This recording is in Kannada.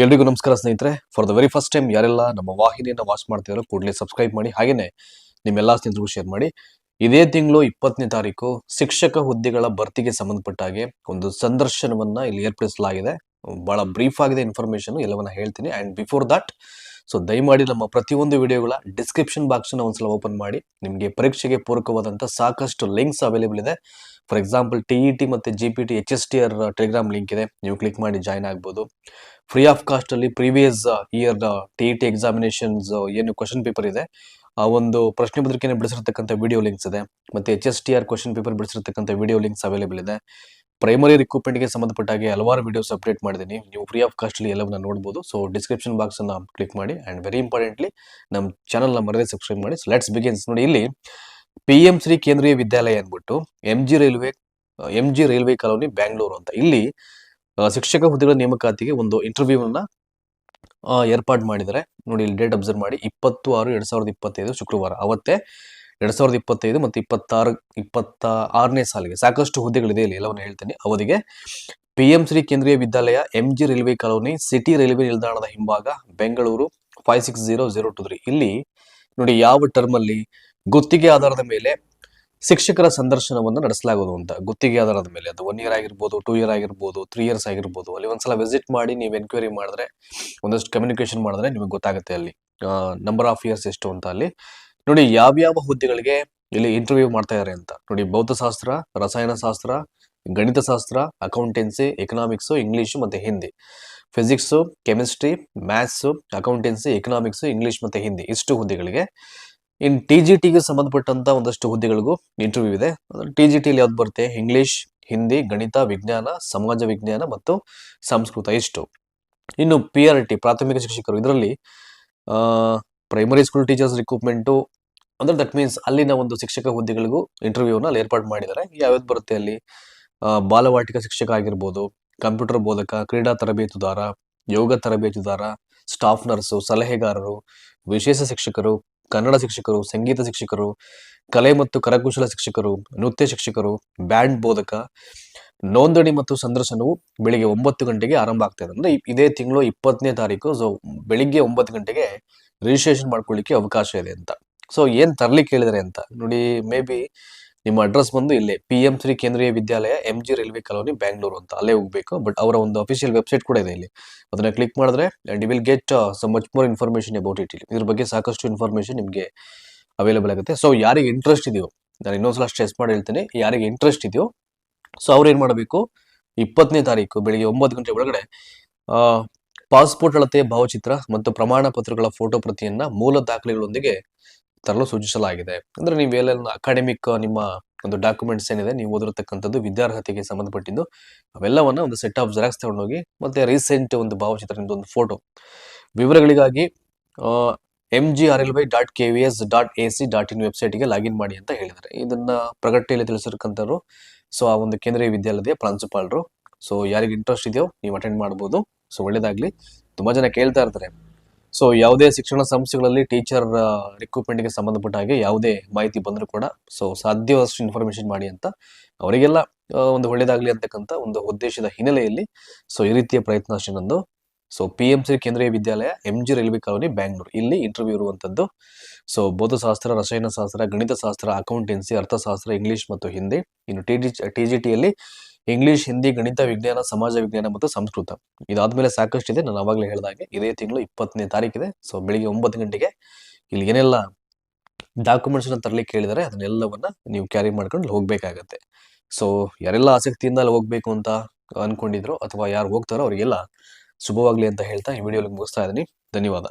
ಎಲ್ರಿಗೂ ನಮಸ್ಕಾರ ಸ್ನೇಹಿತರೆ. For the very first time ಯಾರೆಲ್ಲ ನಮ್ಮ ವಾಹಿನಿಯನ್ನು ವಾಚ್ ಮಾಡ್ತಿದಾರೋ ಕೂಡಲೇ ಸಬ್ಸ್ಕ್ರೈಬ್ ಮಾಡಿ. ಹಾಗೇನೆ ನಿಮ್ಮೆಲ್ಲ ಸ್ನೇಹಿತರಿಗೂ ಶೇರ್ ಮಾಡಿ. ಇದೇ ತಿಂಗಳು ಇಪ್ಪತ್ತನೇ ತಾರೀಕು ಶಿಕ್ಷಕ ಹುದ್ದೆಗಳ ಭರ್ತಿಗೆ ಸಂಬಂಧಪಟ್ಟ ಹಾಗೆ ಒಂದು ಸಂದರ್ಶನವನ್ನ ಇಲ್ಲಿ ಏರ್ಪಡಿಸಲಾಗಿದೆ. ಬಹಳ ಬ್ರೀಫ್ ಆಗಿದೆ ಇನ್ಫಾರ್ಮೇಶನ್ ಎಲ್ಲವನ್ನ ಹೇಳ್ತೀನಿ. ಅಂಡ್ ಬಿಫೋರ್ ದಟ್ ಸೊ ದಯಮಾಡಿ ನಮ್ಮ ಪ್ರತಿಯೊಂದು ವಿಡಿಯೋಗಳ ಡಿಸ್ಕ್ರಿಪ್ಷನ್ ಬಾಕ್ಸ್ ಒಂದ್ಸಲ ಓಪನ್ ಮಾಡಿ. ನಿಮಗೆ ಪರೀಕ್ಷೆಗೆ ಪೂರಕವಾದಂಥ ಸಾಕಷ್ಟು ಲಿಂಕ್ಸ್ ಅವೈಲೇಬಲ್ ಇದೆ. For example T E T ಮತ್ತು G P T H S T R Telegram link ಇದೆ. ನೀವು ಕ್ಲಿಕ್ ಮಾಡಿ ಜಾಯ್ನ್ ಆಗ್ಬೋದು. ಫ್ರೀ ಆಫ್ ಕಾಸ್ಟ್ ಅಲ್ಲಿ previous year T E T examinations ಏನು ಕ್ವಶನ್ ಪೇಪರ್ ಇದೆ. ಆ ಒಂದು ಪ್ರಶ್ನೆ ಪತ್ರಿಕೆಯನ್ನು ಬಿಡಿಸಿರ್ತಕ್ಕಂಥ ವಿಡಿಯೋ ಲಿಂಕ್ಸ್ ಇದೆ. ಮತ್ತೆ H S T R question paper ಬಿಡಿಸಿರ್ತಕ್ಕಂಥ video links available ಇದೆ. ಪ್ರೈಮರಿ ರಿಕ್ರೂಟ್ಮೆಂಟ್ಗೆ ಸಂಬಂಧಪಟ್ಟ ಹಾಗೆ ಹಲವಾರು ವಿಡಿಯೋಸ್ ಅಪ್ಡೇಟ್ ಮಾಡಿದ್ದೀನಿ. ನೀವು ಫ್ರೀ ಆಫ್ ಕಾಸ್ಟ್ ಎಲ್ಲ ಎಲ್ಲವನ್ನ ನೋಡ್ಬೋದು. ಸೊ ಡಿಸ್ಕ್ರಿಪ್ಷನ್ ಬಾಕ್ಸ್ ಅನ್ನ ಕ್ಲಿಕ್ ಮಾಡಿ ಅಂಡ್ ವೆರಿ ಇಂಪಾರ್ಟೆಂಟ್ಲಿ ನಮ್ಮ ಚಾನಲ್ನ ಮರದೇ ಸಬ್ಸ್ಕ್ರೈಬ್ ಮಾಡಿ. ಲೆಟ್ಸ್ ಬಿಗಿನ್ಸ್ ನೋಡಿ, ಇಲ್ಲಿ ಪಿ ಎಂ ಶ್ರೀ ಕೇಂದ್ರೀಯ ವಿದ್ಯಾಲಯ ಅಂದ್ಬಿಟ್ಟು M G railway M G railway colony Bangalore ಅಂತ. ಇಲ್ಲಿ ಶಿಕ್ಷಕ ಹುದ್ದೆಗಳ ನೇಮಕಾತಿಗೆ ಒಂದು ಇಂಟರ್ವ್ಯೂವನ್ನ ಏರ್ಪಾಡು ಮಾಡಿದ್ದಾರೆ. ನೋಡಿ, ಇಲ್ಲಿ ಡೇಟ್ ಅಬ್ಸರ್ವ್ ಮಾಡಿ. ಇಪ್ಪತ್ತು ಆರು ಎರಡ್ ಸಾವಿರದ ಇಪ್ಪತ್ತೈದು ಶುಕ್ರವಾರ. ಅವತ್ತೇ ಎರಡ್ ಸಾವಿರದ ಇಪ್ಪತ್ತೈದು ಮತ್ತು ಇಪ್ಪತ್ತಾರು, ಇಪ್ಪತ್ತ ಆರನೇ ಸಾಲಿಗೆ ಸಾಕಷ್ಟು ಹುದ್ದೆಗಳಿದೆ ಇಲ್ಲಿ ಎಲ್ಲವನ್ನು ಹೇಳ್ತೇನೆ. ಅವಧಿಗೆ P M Shri Kendriya Vidyalaya, M G railway colony, city railway ನಿಲ್ದಾಣದ ಹಿಂಭಾಗ, Bengaluru five six zero zero two three ಇಲ್ಲಿ ನೋಡಿ ಯಾವ ಟರ್ಮ್ ಅಲ್ಲಿ ಗುತ್ತಿಗೆ ಆಧಾರದ ಮೇಲೆ ಶಿಕ್ಷಕರ ಸಂದರ್ಶನವನ್ನು ನಡೆಸಲಾಗುವುದು ಅಂತ. ಗುತ್ತಿಗೆ ಆಧಾರದ ಮೇಲೆ ಅದು ಒನ್ ಇಯರ್ ಆಗಿರ್ಬೋದು ಟೂ ಇಯರ್ ಆಗಿರ್ಬೋದು ತ್ರೀ ಇಯರ್ಸ್ ಆಗಿರ್ಬೋದು. ಅಲ್ಲಿ ಒಂದ್ಸಲ ವಿಸಿಟ್ ಮಾಡಿ ನೀವು ಎನ್ಕ್ವೈರಿ ಮಾಡಿದ್ರೆ, ಒಂದಷ್ಟು ಕಮ್ಯುನಿಕೇಶನ್ ಮಾಡಿದ್ರೆ ನಿಮಗೆ ಗೊತ್ತಾಗುತ್ತೆ ಅಲ್ಲಿ. ನಂಬರ್ ಆಫ್ ಇಯರ್ಸ್ ಎಷ್ಟು ಅಂತ ಅಲ್ಲಿ. ನೋಡಿ ಯಾವ್ಯಾವ ಹುದ್ದೆಗಳಿಗೆ ಇಲ್ಲಿ ಇಂಟರ್ವ್ಯೂ ಮಾಡ್ತಾ ಇದ್ದಾರೆ ಅಂತ. ನೋಡಿ, ಭೌತಶಾಸ್ತ್ರ, ರಸಾಯನಶಾಸ್ತ್ರ, ಗಣಿತಶಾಸ್ತ್ರ ಅಕೌಂಟೆನ್ಸಿ ಎಕನಾಮಿಕ್ಸು ಇಂಗ್ಲಿಷ್ ಮತ್ತೆ Hindi physics chemistry maths accountancy economics English ಮತ್ತೆ ಹಿಂದಿ ಇಷ್ಟು ಹುದ್ದೆಗಳಿಗೆ. ಇನ್ ಟಿ ಜಿ ಟಿಗೆ ಸಂಬಂಧಪಟ್ಟಂತ ಒಂದಷ್ಟು ಹುದ್ದೆಗಳಿಗೂ ಇಂಟರ್ವ್ಯೂ ಇದೆ. ಟಿ ಜಿ ಟಿಲಿ ಯಾವ್ದು ಬರುತ್ತೆ? ಇಂಗ್ಲಿಷ್ ಹಿಂದಿ ಗಣಿತ, ವಿಜ್ಞಾನ, ಸಮಾಜ ವಿಜ್ಞಾನ ಮತ್ತು ಸಂಸ್ಕೃತ ಇಷ್ಟು. ಇನ್ನು ಪಿ ಆರ್ ಟಿ ಪ್ರಾಥಮಿಕ ಶಿಕ್ಷಕರು ಇದರಲ್ಲಿ ಪ್ರೈಮರಿ ಸ್ಕೂಲ್ ಟೀಚರ್ಸ್ ರಿಕ್ರೂಟ್ಮೆಂಟು ಅಂದ್ರೆ ದಟ್ ಮೀನ್ಸ್ ಅಲ್ಲಿನ ಒಂದು ಶಿಕ್ಷಕ ಹುದ್ದೆಗಳಿಗೂ ಇಂಟರ್ವ್ಯೂನ ಅಲ್ಲಿ ಏರ್ಪಾಡು ಮಾಡಿದ್ದಾರೆ. ಯಾವ್ಯಾವ್ದು ಬರುತ್ತೆ ಅಲ್ಲಿ? ಬಾಲವಾಟಿಕ ಶಿಕ್ಷಕ ಆಗಿರ್ಬೋದು ಕಂಪ್ಯೂಟರ್ ಬೋಧಕ, ಕ್ರೀಡಾ ತರಬೇತುದಾರ, ಯೋಗ ತರಬೇತುದಾರ ಸ್ಟಾಫ್ ನರ್ಸು ಸಲಹೆಗಾರರು, ವಿಶೇಷ ಶಿಕ್ಷಕರು, ಕನ್ನಡ ಶಿಕ್ಷಕರು, ಸಂಗೀತ ಶಿಕ್ಷಕರು, ಕಲೆ ಮತ್ತು ಕರಕುಶಲ ಶಿಕ್ಷಕರು, ನೃತ್ಯ ಶಿಕ್ಷಕರು ಬ್ಯಾಂಡ್ ಬೋಧಕ, ನೋಂದಣಿ ಮತ್ತು ಸಂದರ್ಶನವು ಬೆಳಿಗ್ಗೆ ಒಂಬತ್ತು ಗಂಟೆಗೆ ಆರಂಭ ಆಗ್ತಾ ಇದೆ. ಅಂದ್ರೆ ಇದೇ ತಿಂಗಳು ಇಪ್ಪತ್ತನೇ ತಾರೀಕು ಸೊ ಬೆಳಿಗ್ಗೆ ಒಂಬತ್ತು ಗಂಟೆಗೆ ರಿಜಿಸ್ಟ್ರೇಷನ್ ಮಾಡ್ಕೊಳ್ಳಿಕ್ಕೆ ಅವಕಾಶ ಇದೆ ಅಂತ. ಸೊ ಏನು ತರ್ಲಿಕ್ಕೆ ಹೇಳಿದ್ದಾರೆ ಅಂತ. ನೋಡಿ ಮೇ ಬಿ ನಿಮ್ಮ ಅಡ್ರೆಸ್ ಬಂದು ಇಲ್ಲೇ P M Shri Kendriya Vidyalaya M G railway colony Bangalore ಅಂತ. ಅಲ್ಲೇ ಹೋಗ್ಬೇಕು ಬಟ್ ಅವರ ಒಂದು ಅಫಿಷಿಯಲ್ ವೆಬ್ಸೈಟ್ ಕೂಡ ಇದೆ ಇಲ್ಲಿ. ಅದನ್ನ ಕ್ಲಿಕ್ ಮಾಡಿದ್ರೆ and will get some much more information about it ಇಲ್ಲಿ. ಇದ್ರ ಬಗ್ಗೆ ಸಾಕಷ್ಟು ಇನ್ಫಾರ್ಮೇಷನ್ ನಿಮಗೆ ಅವೈಲೇಬಲ್ ಆಗುತ್ತೆ. ಸೊ ಯಾರಿಗೆ ಇಂಟ್ರೆಸ್ಟ್ ಇದೆಯೋ, ನಾನು ಇನ್ನೊಂದ್ಸಲ ಸ್ಟ್ರೆಸ್ ಮಾಡಿ ಹೇಳ್ತೀನಿ. ಯಾರಿಗೆ ಇಂಟ್ರೆಸ್ಟ್ ಇದೆಯೋ ಸೊ ಅವ್ರು ಏನು ಮಾಡಬೇಕು ಇಪ್ಪತ್ತನೇ ತಾರೀಕು ಬೆಳಿಗ್ಗೆ ಒಂಬತ್ತು ಗಂಟೆ ಒಳಗಡೆ ಪಾಸ್ಪೋರ್ಟ್ ಅಳತೆ, ಭಾವಚಿತ್ರ ಮತ್ತು ಪ್ರಮಾಣ ಪತ್ರಗಳ ಫೋಟೋ ಪ್ರತಿಯನ್ನ ಮೂಲ ದಾಖಲೆಗಳೊಂದಿಗೆ ತರಲು ಸೂಚಿಸಲಾಗಿದೆ. ಅಂದ್ರೆ ನೀವು ಎಲ್ಲೆಲ್ಲ ಅಕಾಡೆಮಿಕ್ ನಿಮ್ಮ ಒಂದು ಡಾಕ್ಯುಮೆಂಟ್ಸ್ ಏನಿದೆ ನೀವು ಓದಿರತಕ್ಕಂಥದ್ದು ವಿದ್ಯಾರ್ಹತೆಗೆ ಸಂಬಂಧಪಟ್ಟಿದ್ದು, ಅವೆಲ್ಲವನ್ನ ಒಂದು ಸೆಟ್ ಆಫ್ ಜೆರಾಕ್ಸ್ ತಗೊಂಡೋಗಿ ಮತ್ತೆ ರೀಸೆಂಟ್ ಒಂದು ಭಾವಚಿತ್ರ ಒಂದು photo ವಿವರಗಳಿಗಾಗಿ M G R L Y dot K V S dot A C dot in ವೆಬ್ಸೈಟ್ಗೆ ಲಾಗಿನ್ ಮಾಡಿ ಅಂತ ಹೇಳಿದ್ದಾರೆ. ಇದನ್ನ ಪ್ರಕಟಣೆಯಲ್ಲಿ ತಿಳಿಸಿರ್ತಕ್ಕಂಥವ್ರು, ಸೊ ಆ ಒಂದು ಕೇಂದ್ರೀಯ ವಿದ್ಯಾಲಯದ ಪ್ರಾಂಶುಪಾಲರು ಸೊ ಯಾರಿಗೆ ಇಂಟ್ರೆಸ್ಟ್ ಇದೆಯೋ, ನೀವು ಅಟೆಂಡ್ ಮಾಡ್ಬೋದು. ಸೊ ಒಳ್ಳೇದಾಗಲಿ. ತುಂಬಾ ಜನ ಕೇಳ್ತಾ ಇರ್ತಾರೆ. ಸೊ ಯಾವುದೇ ಶಿಕ್ಷಣ ಸಂಸ್ಥೆಗಳಲ್ಲಿ ಟೀಚರ್ ರಿಕ್ರೂಟ್ಮೆಂಟ್ಗೆ ಸಂಬಂಧಪಟ್ಟ ಹಾಗೆ ಯಾವುದೇ ಮಾಹಿತಿ ಬಂದರೂ ಕೂಡ ಸೊ ಸಾಧ್ಯವಾದಷ್ಟು ಇನ್ಫಾರ್ಮೇಶನ್ ಮಾಡಿ ಅಂತ ಅವರಿಗೆಲ್ಲ ಒಂದು ಒಳ್ಳೇದಾಗಲಿ ಅಂತಕ್ಕಂಥ ಒಂದು ಉದ್ದೇಶದ ಹಿನ್ನೆಲೆಯಲ್ಲಿ ಸೊ ಈ ರೀತಿಯ ಪ್ರಯತ್ನ ಅಷ್ಟೇ ನಂದು. So P M C Kendriya Vidyalaya M G railway colony, Bangalore. ಇಲ್ಲಿ ಇಂಟರ್ವ್ಯೂ ಇರುವಂಥದ್ದು ಸೊ ಭೌತಶಾಸ್ತ್ರ, ರಸಾಯನಶಾಸ್ತ್ರ, ಗಣಿತಶಾಸ್ತ್ರ ಅಕೌಂಟೆನ್ಸಿ ಅರ್ಥಶಾಸ್ತ್ರ ಇಂಗ್ಲಿಷ್ ಮತ್ತು ಹಿಂದಿ ಇನ್ನು ಟಿ ಜಿ ಟಿ ಜಿ ಟಿಯಲ್ಲಿ ಇಂಗ್ಲಿಷ್, ಹಿಂದಿ, ಗಣಿತ, ವಿಜ್ಞಾನ, ಸಮಾಜ, ವಿಜ್ಞಾನ ಮತ್ತು ಸಂಸ್ಕೃತ. ಇದಾದ್ಮೇಲೆ ಸಾಕಷ್ಟು ಇದೆ ನಾನು ಅವಾಗಲೇ ಹೇಳಿದಾಗೆ ಇದೇ ತಿಂಗಳು ಇಪ್ಪತ್ತನೇ ತಾರೀಕಿದೆ. ಸೊ ಬೆಳಿಗ್ಗೆ ಒಂಬತ್ತು ಗಂಟೆಗೆ ಇಲ್ಲಿ ಏನೆಲ್ಲ ಡಾಕ್ಯುಮೆಂಟ್ಸ್ ತರಲಿಕ್ಕೆ ಹೇಳಿದರೆ, ಅದನ್ನೆಲ್ಲವನ್ನ ನೀವು ಕ್ಯಾರಿ ಮಾಡ್ಕೊಂಡು ಹೋಗಬೇಕಾಗತ್ತೆ. ಹೋಗ್ಬೇಕಾಗತ್ತೆ ಸೊ ಯಾರೆಲ್ಲ ಆಸಕ್ತಿಯಿಂದ ಅಲ್ಲಿ ಹೋಗ್ಬೇಕು ಅಂತ ಅನ್ಕೊಂಡಿದ್ರು ಅಥವಾ ಯಾರು ಹೋಗ್ತಾರೋ ಅವರಿಗೆಲ್ಲ ಶುಭವಾಗಲಿ ಅಂತ ಹೇಳ್ತಾ ಈ ವಿಡಿಯೋ ಮುಗಿಸ್ತಾ ಇದ್ದೀನಿ. ಧನ್ಯವಾದ.